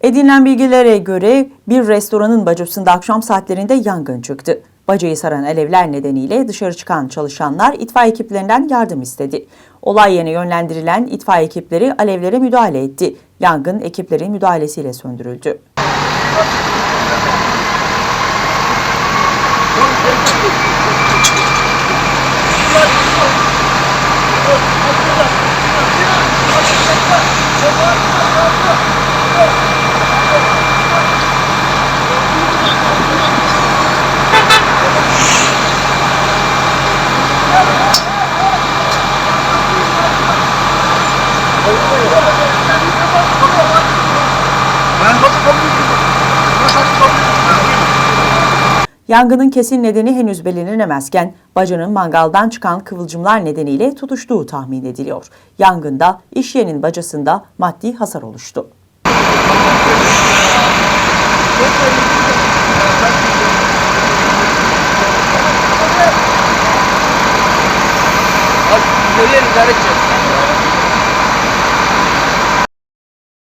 Edinilen bilgilere göre bir restoranın bacasında akşam saatlerinde yangın çıktı. Bacayı saran alevler nedeniyle dışarı çıkan çalışanlar itfaiye ekiplerinden yardım istedi. Olay yerine yönlendirilen itfaiye ekipleri alevlere müdahale etti. Yangın ekiplerin müdahalesiyle söndürüldü. Yangının kesin nedeni henüz belirlenemezken bacanın mangaldan çıkan kıvılcımlar nedeniyle tutuştuğu tahmin ediliyor. Yangında iş yerinin bacasında maddi hasar oluştu. Edeceğiz.